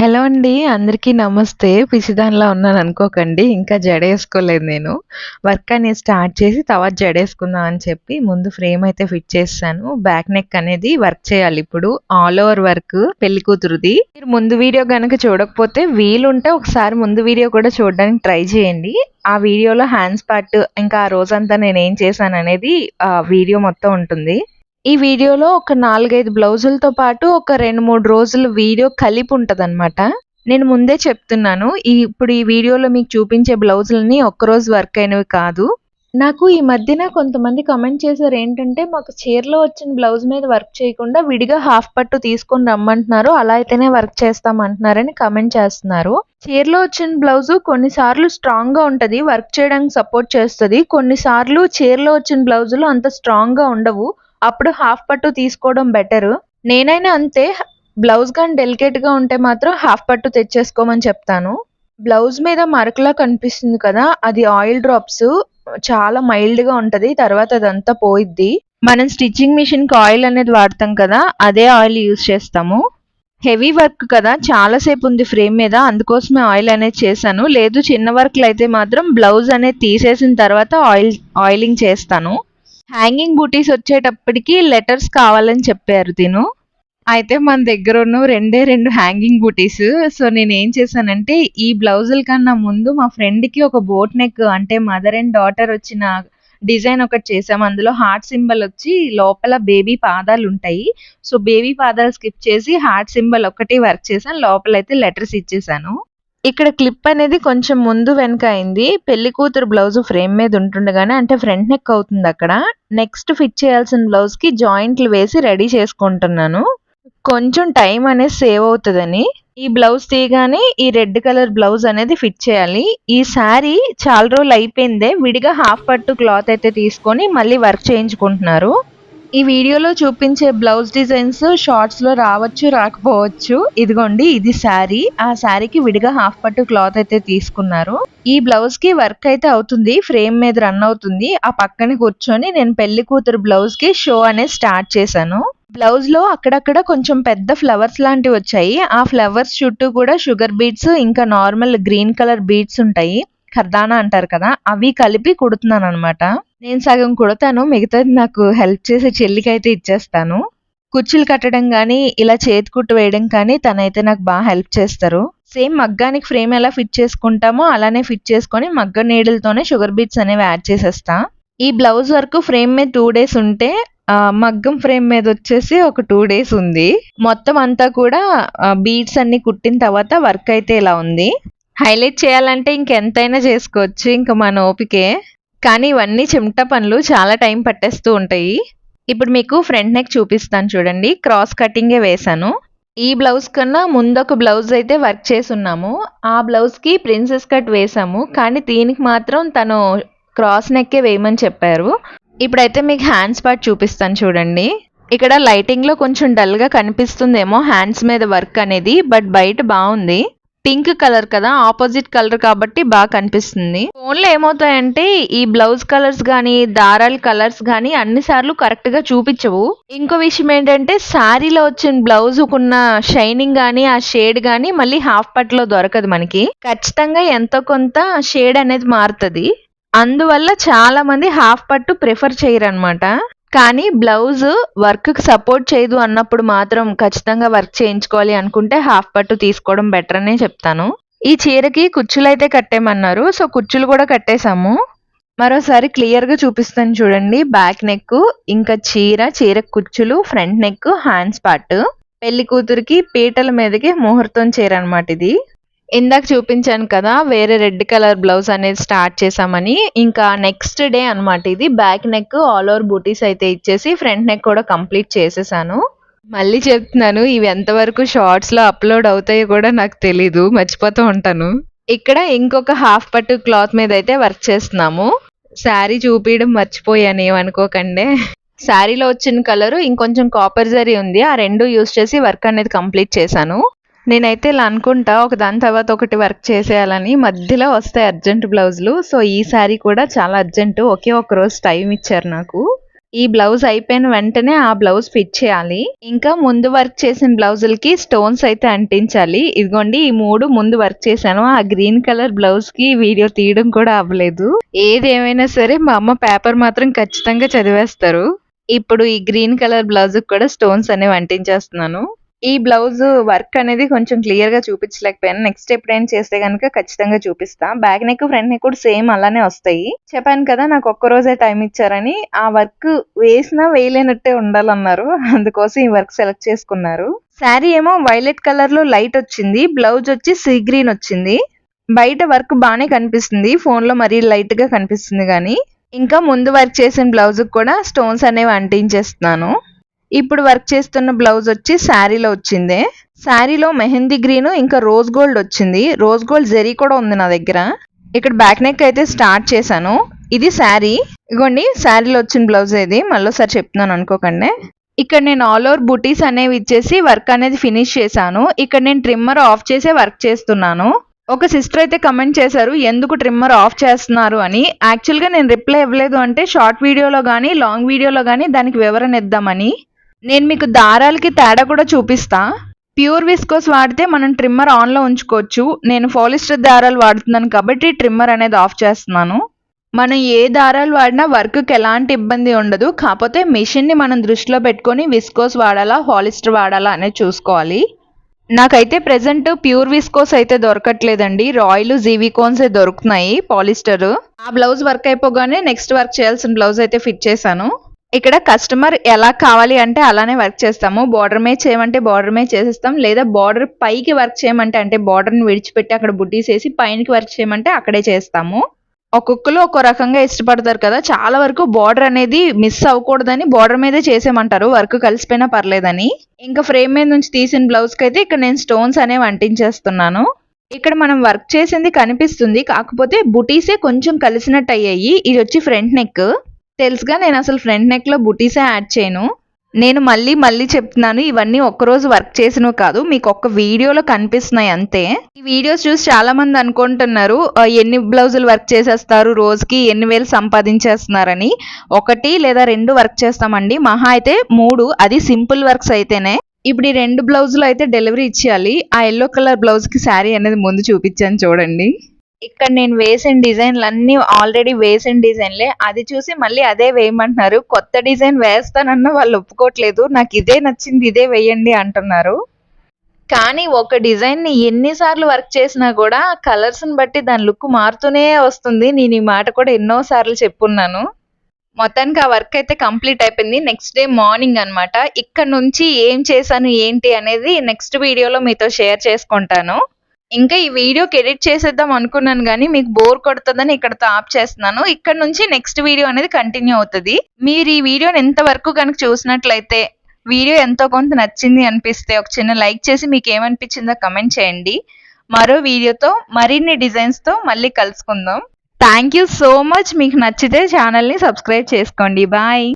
Hello అండి అందరికీ నమస్తే. పిసిదానిలా ఉన్నాను అనుకోకండి ఇంకా జడేసుకోలేదు నేను. వర్క్ అనేది స్టార్ట్ చేసి తర్వాత జడేసుకుందాం అని చెప్పి ముందు ఫ్రేమ్ అయితే ఫిట్ చేస్తాను. బ్యాక్ నెక్ అనేది వర్క్ చేయాలి ఇప్పుడు. ఆల్ ఓవర్ వర్క్ పెళ్ళి కూతురుది. మీరు ముందు వీడియో కనుక చూడకపోతే వీలుంటే ఒకసారి ముందు వీడియో కూడా చూడడానికి ట్రై చేయండి. ఆ వీడియోలో హ్యాండ్స్ పార్ట్ ఇంకా ఆ రోజంతా నేను ఏం చేశాను అనేది వీడియో మొత్తం ఉంటుంది. ఈ వీడియోలో ఒక నాలుగైదు బ్లౌజులతో పాటు ఒక రెండు మూడు రోజుల వీడియో కలిపి ఉంటుందన్నమాట. నేను ముందే చెప్తున్నాను ఈ ఇప్పుడు ఈ వీడియోలో మీకు చూపించే బ్లౌజులని ఒక్కరోజు వర్క్ అయినవి కాదు. నాకు ఈ మధ్యన కొంతమంది కమెంట్ చేశారు ఏంటంటే మాకు చీరలో వచ్చిన బ్లౌజ్ మీద వర్క్ చేయకుండా విడిగా హాఫ్ పట్టు తీసుకొని రమ్మంటున్నారు అలా అయితేనే వర్క్ చేస్తామంటున్నారని కమెంట్ చేస్తున్నారు. చీరలో వచ్చిన బ్లౌజ్ కొన్నిసార్లు స్ట్రాంగ్గా ఉంటుంది వర్క్ చేయడానికి సపోర్ట్ చేస్తుంది. కొన్నిసార్లు చీరలో వచ్చిన బ్లౌజులు అంత స్ట్రాంగ్గా ఉండవు. అప్పుడు హాఫ్ పట్టు తీసుకోవడం బెటర్ నేనైనా అంతే బ్లౌజ్ కానీ డెలికేట్గా ఉంటే మాత్రం హాఫ్ పట్టు తెచ్చేసుకోమని చెప్తాను. బ్లౌజ్ మీద మరకలా కనిపిస్తుంది కదా అది ఆయిల్ డ్రాప్స్ చాలా మైల్డ్గా ఉంటుంది తర్వాత అదంతా పోయిద్ది. మనం స్టిచ్చింగ్ మిషన్కి ఆయిల్ అనేది వాడతాం కదా అదే ఆయిల్ యూజ్ చేస్తాము. హెవీ వర్క్ కదా చాలాసేపు ఉంది ఫ్రేమ్ మీద అందుకోసమే ఆయిల్ అనేది చేశాను. లేదు చిన్న వర్క్లు అయితే మాత్రం బ్లౌజ్ అనేది తీసేసిన తర్వాత ఆయిల్ ఆయిలింగ్ చేస్తాను. హ్యాంగింగ్ బూటీస్ వచ్చేటప్పటికి లెటర్స్ కావాలని చెప్పారు తిను. అయితే మన దగ్గర ఉన్న రెండే రెండు హ్యాంగింగ్ బూటీస్ సో నేను ఏం చేశానంటే ఈ బ్లౌజుల కన్నా ముందు మా ఫ్రెండ్కి ఒక బోట్ నెక్ అంటే మదర్ అండ్ డాటర్ వచ్చిన డిజైన్ ఒకటి చేసాం అందులో హార్ట్ సింబల్ వచ్చి లోపల బేబీ పాదాలు ఉంటాయి. సో బేబీ పాదాలు స్కిప్ చేసి హార్ట్ సింబల్ ఒకటి వర్క్ చేశాను. లోపల అయితే లెటర్స్ ఇచ్చేసాను ఇక్కడ క్లిప్ అనేది కొంచెం ముందు వెనక అయింది. పెళ్ళి కూతురు బ్లౌజ్ ఫ్రేమ్ మీద ఉంటుండగానే అంటే ఫ్రంట్ నెక్ అవుతుంది అక్కడ. నెక్స్ట్ ఫిట్ చేయాల్సిన బ్లౌజ్కి జాయింట్లు వేసి రెడీ చేసుకుంటున్నాను. కొంచెం టైం అనేది సేవ్ అవుతుందని. ఈ బ్లౌజ్ తీయగానే ఈ రెడ్ కలర్ బ్లౌజ్ అనేది ఫిట్ చేయాలి. ఈ శారీ చాలా రోజులు అయిపోయిందే. విడిగా హాఫ్ పట్టు క్లాత్ అయితే తీసుకొని మళ్ళీ వర్క్ చేయించుకుంటున్నారు. ఈ వీడియోలో చూపించే బ్లౌజ్ డిజైన్స్ షార్ట్స్లో రావచ్చు రాకపోవచ్చు. ఇదిగోండి ఇది శారీ. ఆ శారీకి విడిగా హాఫ్ పట్టు క్లాత్ అయితే తీసుకున్నారు. ఈ బ్లౌజ్కి వర్క్ అయితే అవుతుంది ఫ్రేమ్ మీద రన్ అవుతుంది. ఆ పక్కన కూర్చొని నేను పెళ్ళి కూతురు బ్లౌజ్కి షో అనేది స్టార్ట్ చేశాను. బ్లౌజ్లో అక్కడక్కడ కొంచెం పెద్ద ఫ్లవర్స్ లాంటివి వచ్చాయి. ఆ ఫ్లవర్స్ చుట్టూ కూడా షుగర్ బీట్స్ ఇంకా నార్మల్ గ్రీన్ కలర్ బీట్స్ ఉంటాయి. ఖర్దానా అంటారు కదా అవి కలిపి కుడుతున్నాను అనమాట నేను సగం కుడతాను మిగతాది నాకు హెల్ప్ చేసే చెల్లికి అయితే ఇచ్చేస్తాను. కుర్చీలు కట్టడం కానీ ఇలా చేతి కుట్టు వేయడం కానీ తనైతే నాకు బాగా హెల్ప్ చేస్తారు. సేమ్ మగ్గానికి ఫ్రేమ్ ఎలా ఫిట్ చేసుకుంటామో అలానే ఫిట్ చేసుకొని మగ్గ నీడలతోనే షుగర్ బీట్స్ అనేవి యాడ్ చేసేస్తా. ఈ బ్లౌజ్ వర్క్ ఫ్రేమ్ మీద టూ డేస్ ఉంటే మగ్గం ఫ్రేమ్ మీద వచ్చేసి ఒక టూ డేస్ ఉంది. మొత్తం అంతా కూడా బీడ్స్ అన్ని కుట్టిన తర్వాత వర్క్ అయితే ఇలా ఉంది. హైలైట్ చేయాలంటే ఇంకెంతైనా చేసుకోవచ్చు ఇంకా మన ఓపికే. కానీ ఇవన్నీ చిమట పనులు చాలా టైం పట్టేస్తూ ఉంటాయి. ఇప్పుడు మీకు ఫ్రంట్ నెక్ చూపిస్తాను చూడండి. క్రాస్ కటింగే వేశాను. ఈ బ్లౌజ్ కన్నా ముందొక బ్లౌజ్ అయితే వర్క్ చేసి ఉన్నాము ఆ బ్లౌజ్కి ప్రిన్సెస్ కట్ వేసాము కానీ దీనికి మాత్రం తను క్రాస్ నెక్కే వేయమని చెప్పారు. ఇప్పుడైతే మీకు హ్యాండ్స్ పార్ట్ చూపిస్తాను చూడండి. ఇక్కడ లైటింగ్లో కొంచెం డల్గా కనిపిస్తుందేమో హ్యాండ్స్ మీద వర్క్ అనేది బట్ బయట బాగుంది. పింక్ కలర్ కదా ఆపోజిట్ కలర్ కాబట్టి బాగా కనిపిస్తుంది. ఫోన్లో ఏమవుతాయంటే ఈ బ్లౌజ్ కలర్స్ కానీ దారాల కలర్స్ కానీ అన్ని సార్లు కరెక్ట్గా చూపించవు. ఇంకో విషయం ఏంటంటే శారీలో వచ్చిన బ్లౌజ్ ఉన్న షైనింగ్ కానీ ఆ షేడ్ కానీ మళ్ళీ హాఫ్ పట్లో దొరకదు మనకి. ఖచ్చితంగా ఎంతో కొంత షేడ్ అనేది మారుతుంది. అందువల్ల చాలా మంది హాఫ్ పట్టు ప్రిఫర్ చేయరు అనమాట కానీ బ్లౌజ్ వర్క్కి సపోర్ట్ చేయదు అన్నప్పుడు మాత్రం ఖచ్చితంగా వర్క్ చేయించుకోవాలి అనుకుంటే హాఫ్ పట్టు తీసుకోవడం బెటర్ అనే చెప్తాను. ఈ చీరకి కుచ్చులు అయితే కట్టేమన్నారు సో కుచ్చులు కూడా కట్టేశాము. మరోసారి క్లియర్గా చూపిస్తాను చూడండి. బ్యాక్ నెక్ ఇంకా చీర చీర కుచ్చులు ఫ్రంట్ నెక్ హ్యాండ్స్ పార్ట్. పెళ్ళి కూతురికి పీటల మీదకి ముహూర్తం చీర అనమాట ఇది. ఇందాక చూపించాను కదా వేరే రెడ్ కలర్ బ్లౌజ్ అనేది స్టార్ట్ చేసామని ఇంకా నెక్స్ట్ డే అనమాట ఇది. బ్యాక్ నెక్ ఆల్ ఓవర్ బూటీస్ అయితే ఇచ్చేసి ఫ్రంట్ నెక్ కూడా కంప్లీట్ చేసేసాను. మళ్ళీ చెప్తున్నాను ఇవి ఎంతవరకు షార్ట్స్లో అప్లోడ్ అవుతాయో కూడా నాకు తెలీదు. మర్చిపోతూ ఉంటాను. ఇక్కడ ఇంకొక హాఫ్ పట్టు క్లాత్ మీద అయితే వర్క్ చేస్తున్నాము. శారీ చూపించడం మర్చిపోయాను ఏమనుకోకండి. శారీలో వచ్చిన కలరు ఇంకొంచెం కాపర్ జరీ ఉంది. ఆ రెండు యూస్ చేసి వర్క్ అనేది కంప్లీట్ చేశాను. నేనైతే ఇలా అనుకుంటా ఒక దాని తర్వాత ఒకటి వర్క్ చేసేయాలని. మధ్యలో వస్తాయి అర్జెంట్ బ్లౌజులు. సో ఈ శారీ కూడా చాలా అర్జెంటు ఒకే ఒక రోజు టైం ఇచ్చారు నాకు. ఈ బ్లౌజ్ అయిపోయిన వెంటనే ఆ బ్లౌజ్ ఫిట్ చేయాలి. ఇంకా ముందు వర్క్ చేసిన బ్లౌజులకి స్టోన్స్ అయితే అంటించాలి. ఇదిగోండి ఈ మూడు ముందు వర్క్ చేశాను. ఆ గ్రీన్ కలర్ బ్లౌజ్కి వీడియో తీయడం కూడా అవ్వలేదు. ఏది ఏమైనా సరే మా అమ్మ పేపర్ మాత్రం ఖచ్చితంగా చదివేస్తారు. ఇప్పుడు ఈ గ్రీన్ కలర్ బ్లౌజ్ కూడా స్టోన్స్ అనేవి అంటించేస్తున్నాను. ఈ బ్లౌజ్ వర్క్ అనేది కొంచెం క్లియర్గా చూపించలేకపోయాను. నెక్స్ట్ ఎప్పుడైనా చేస్తే కనుక ఖచ్చితంగా చూపిస్తా. బ్యాక్ నెక్ ఫ్రంట్ నెక్ కూడా సేమ్ అలానే వస్తాయి. చెప్పాను కదా నాకు ఒక్క రోజే టైం ఇచ్చారని. ఆ వర్క్ వేసినా వేయలేనట్టే ఉండాలన్నారు. అందుకోసం ఈ వర్క్ సెలెక్ట్ చేసుకున్నారు. శారీ ఏమో వైలెట్ కలర్లో లైట్ వచ్చింది. బ్లౌజ్ వచ్చి సీ గ్రీన్ వచ్చింది. బయట వర్క్ బాగానే కనిపిస్తుంది. ఫోన్లో మరీ లైట్గా కనిపిస్తుంది కానీ ఇంకా ముందు వర్క్ చేసిన బ్లౌజ్ కూడా స్టోన్స్ అనేవి అంటించేస్తున్నాను. ఇప్పుడు వర్క్ చేస్తున్న బ్లౌజ్ వచ్చి శారీలో వచ్చిందే. శారీలో మెహందీ గ్రీన్ ఇంకా రోజ్ గోల్డ్ వచ్చింది. రోజ్ గోల్డ్ జెరీ కూడా ఉంది నా దగ్గర. ఇక్కడ బ్యాక్ నెక్ అయితే స్టార్ట్ చేశాను. ఇది శారీ ఇగోండి శారీలో వచ్చిన బ్లౌజ్ ఇది. మళ్ళీసారి చెప్తున్నాను అనుకోకండి. ఇక్కడ నేను ఆల్ ఓవర్ బుటీస్ అనేవి ఇచ్చేసి వర్క్ అనేది ఫినిష్ చేశాను. ఇక్కడ నేను ట్రిమ్మర్ ఆఫ్ చేసే వర్క్ చేస్తున్నాను. ఒక సిస్టర్ అయితే కమెంట్ చేశారు ఎందుకు ట్రిమ్మర్ ఆఫ్ చేస్తున్నారు? అని. యాక్చువల్గా నేను రిప్లై ఇవ్వలేదు అంటే షార్ట్ వీడియోలో కానీ లాంగ్ వీడియోలో కానీ దానికి వివరణ ఇద్దామని. నేను మీకు దారాలకి తేడా కూడా చూపిస్తా. ప్యూర్ విస్కోస్ వాడితే మనం ట్రిమ్మర్ ఆన్లో ఉంచుకోవచ్చు. నేను పాలిస్టర్ దారాలు వాడుతున్నాను కాబట్టి ట్రిమ్మర్ అనేది ఆఫ్ చేస్తున్నాను. మనం ఏ దారాలు వాడినా వర్క్కి ఎలాంటి ఇబ్బంది ఉండదు. కాకపోతే మిషన్ని మనం దృష్టిలో పెట్టుకొని విస్కోస్ వాడాలా హాలిస్టర్ వాడాలా అనేది చూసుకోవాలి. నాకైతే ప్రెసెంట్ ప్యూర్ విస్కోస్ అయితే దొరకట్లేదండి. రాయల్ జీవికోన్స్ దొరుకుతున్నాయి పాలిస్టర్. ఆ బ్లౌజ్ వర్క్ అయిపోగానే నెక్స్ట్ వర్క్ చేయాల్సిన బ్లౌజ్ అయితే ఫిట్ చేశాను. ఇక్కడ కస్టమర్ ఎలా కావాలి అంటే అలానే వర్క్ చేస్తాము. బార్డర్ మీద చేయమంటే బార్డర్ మీద చేసేస్తాం. లేదా బార్డర్ పైకి వర్క్ చేయమంటే అంటే బార్డర్ని విడిచిపెట్టి అక్కడ బుడ్డీస్ వేసి పైనకి వర్క్ చేయమంటే అక్కడే చేస్తాము. ఒక్కొక్కరు ఒక్కో రకంగా ఇష్టపడతారు కదా. చాలా వరకు బార్డర్ అనేది మిస్ అవ్వకూడదని బార్డర్ మీదే చేసేయమంటారు. వర్క్ కలిసిపోయినా పర్లేదని. ఇంకా ఫ్రేమ్ మీద నుంచి తీసిన బ్లౌజ్కి అయితే ఇక్కడ నేను స్టోన్స్ అనేవి అంటించేస్తున్నాను. ఇక్కడ మనం వర్క్ చేసింది కనిపిస్తుంది. కాకపోతే బుటీసే కొంచెం కలిసినట్టు అయ్యాయి ఇది వచ్చి ఫ్రంట్ నెక్ తెలుసుగా నేను అసలు ఫ్రంట్ నెక్లో బుటీసే యాడ్ చేయను. నేను మళ్ళీ మళ్ళీ చెప్తున్నాను ఇవన్నీ ఒక్కరోజు వర్క్ చేసినవి కాదు మీకు ఒక్క వీడియోలో కనిపిస్తున్నాయి అంతే. ఈ వీడియోస్ చూసి చాలా మంది అనుకుంటున్నారు ఎన్ని బ్లౌజులు వర్క్ చేసేస్తారు రోజుకి ఎన్ని వేలు సంపాదించేస్తున్నారని. ఒకటి లేదా రెండు వర్క్ చేస్తామండి. మహా అయితే మూడు అది సింపుల్ వర్క్స్ అయితేనే. ఇప్పుడు ఈ రెండు బ్లౌజులు అయితే డెలివరీ ఇచ్చేయాలి. ఆ ఎల్లో కలర్ బ్లౌజ్కి శారీ అనేది ముందు చూపించాను చూడండి. ఇక్కడ నేను వేసిన డిజైన్లు అన్ని ఆల్రెడీ వేసిన డిజైన్లే. అది చూసి మళ్ళీ అదే వేయమంటున్నారు. కొత్త డిజైన్ వేస్తానన్న వాళ్ళు ఒప్పుకోవట్లేదు నాకు ఇదే నచ్చింది ఇదే వేయండి అంటున్నారు. కానీ ఒక డిజైన్ని ఎన్నిసార్లు వర్క్ చేసినా కూడా కలర్స్ని బట్టి దాని లుక్ మారుతూనే వస్తుంది. నేను ఈ మాట కూడా ఎన్నోసార్లు చెప్పున్నాను. మొత్తానికి ఆ వర్క్ అయితే కంప్లీట్ అయిపోయింది. నెక్స్ట్ డే మార్నింగ్ అనమాట ఇక్కడ నుంచి ఏం చేశాను ఏంటి అనేది నెక్స్ట్ వీడియోలో మీతో షేర్ చేసుకుంటాను. ఇంకా ఈ వీడియోకి ఎడిట్ చేసేద్దాం అనుకున్నాను కానీ మీకు బోర్ కొడుతుందని ఇక్కడతో ఆప్ చేస్తున్నాను. ఇక్కడ నుంచి నెక్స్ట్ వీడియో అనేది కంటిన్యూ అవుతుంది. మీరు ఈ వీడియోని ఎంతవరకు కనుక చూసినట్లయితే వీడియో ఎంతో కొంత నచ్చింది అనిపిస్తే ఒక చిన్న లైక్ చేసి మీకు ఏమనిపించిందో కమెంట్ చేయండి. మరో వీడియోతో మరిన్ని డిజైన్స్తో మళ్ళీ కలుసుకుందాం. థ్యాంక్ యూ సో మచ్ మీకు నచ్చితే ఛానల్ని సబ్స్క్రైబ్ చేసుకోండి. బాయ్